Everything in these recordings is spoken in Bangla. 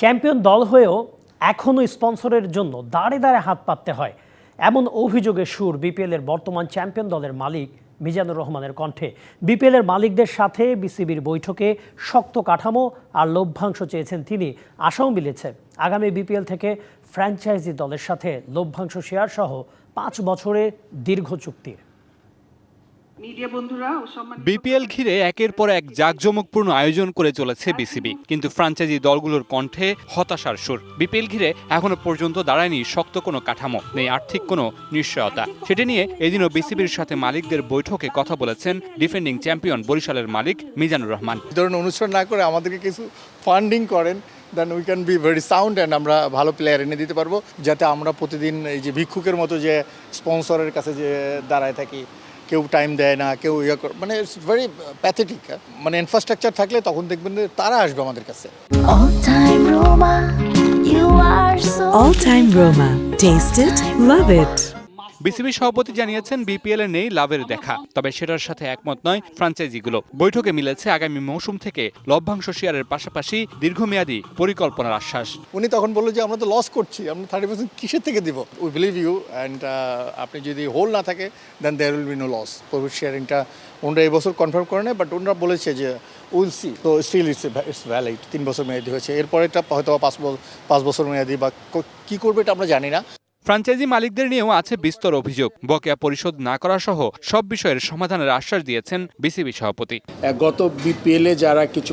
চ্যাম্পিয়ন দল হয়েও এখনও স্পন্সরের জন্য দাঁড়ে দাঁড়ে হাত পাততে হয়। এমন অভিযোগের সুর বিপিএলের বর্তমান চ্যাম্পিয়ন দলের মালিক মিজানুর রহমানের কণ্ঠে। বিপিএলের মালিকদের সাথে বিসিবির বৈঠকে শক্ত কাঠামো আর লভ্যাংশ চেয়েছেন তিনি, আশাও মিলেছে। আগামী বিপিএল থেকে ফ্র্যাঞ্চাইজি দলের সাথে লভ্যাংশ শেয়ার সহ পাঁচ বছরের দীর্ঘ চুক্তির বিপিএল ঘিরে একের পর এক জাঁকজমকপূর্ণ আয়োজন করে চলেছে বিসিবি কিন্তু ফ্রাঞ্চাইজি দলগুলোর কণ্ঠে হতাশার সুর। বিপিএল ঘিরে এখনও পর্যন্ত দাঁড়ায়নি শক্ত কোনো কাঠামো নেই আর্থিক কোনো নিশ্চয়তা। সেটা নিয়ে এদিনও বিসিবির সাথে মালিকদের বৈঠকে কথা বলেছেন ডিফেন্ডিং চ্যাম্পিয়ন বরিশালের মালিক মিজানুর রহমান। এই ধরনের অনুষ্ঠান না করে আমাদেরকে কিছু ফান্ডিং করেন then we can be very sound and আমরা ভালো প্লেয়ার এনে দিতে পারব যাতে আমরা প্রতিদিন এই যে ভিক্ষুকের মতো যে স্পন্সরের কাছে যে দাঁড়ায় থাকি। কেউ টাইম দেয় না কেউ ইয়ে করে মানে ইটস ভেরি প্যাথেটিক মানে ইনফ্রাস্ট্রাকচার থাকলে তখন দেখবেন যে তারা আসবে আমাদের কাছে All time Roma, you are so All Time Roma. Taste it, love it. BCB সভাপতি জানিয়েছেন বিপিএল এ নেই লাভের দেখা, তবে সেটার সাথে একমত নয় ফ্রাঞ্চাইজিগুলো। বৈঠকে মিলেছে আগামী মৌসুম থেকে লভ্যাংশ শেয়ারের পাশাপাশি দীর্ঘমেয়াদী পরিকল্পনার আশ্বাস। উনি তখন বলল যে, আমরা তো লস করছি, আমরা থার্টি পার্সেন্ট কিসের থেকে দিব? উই বিলিভ ইউ অ্যান্ড আপনি যদি হোল না থাকে then there will be no loss profit শেয়ারিংটা ওনারা এই বছর কনফার্ম করে নেয় বাট ওনারা বলেছে যে উইল সি তো স্টিল ইটস ইটস ভ্যালিড তিন বছর মেয়াদি হয়েছে। এরপরে এটা হয়তো পাঁচ বছর পাঁচ বছর মেয়াদি বা কি করবে এটা আমরা জানি না। ফ্রাঞ্চাইজি মালিকদের নিয়েও আছে বিস্তর অভিযোগ। বকেয়া পরিশোধ না করা সহ সব বিষয়ের সমাধানের আশ্বাস দিয়েছেন বিসিবি সভাপতি। গত বিপিএলে যারা কিছু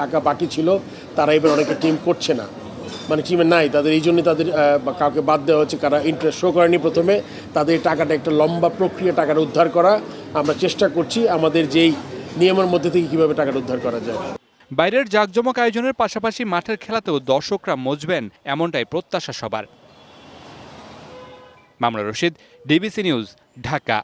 টাকা বাকি ছিল তারা এবার অনেকে টিম করছে না। মানে টিমে নাই তাদের এই জন্য তাদের কাউকে বাদ দেওয়া হচ্ছে কারা ইন্টারেস্ট শো করেনি প্রথমে তাদের টাকাটা একটা লম্বা প্রক্রিয়া টাকাটা উদ্ধার করা আমরা চেষ্টা করছি আমাদের যেই নিয়মের মধ্যে থেকে কীভাবে টাকাটা উদ্ধার করা যায়। বাইরের জাঁকজমক আয়োজনের পাশাপাশি মাঠের খেলাতেও দর্শকরা মজবেন এমনটাই প্রত্যাশা সবার। মামলা রশিদ ডিবিসি নিউজ ঢাকা।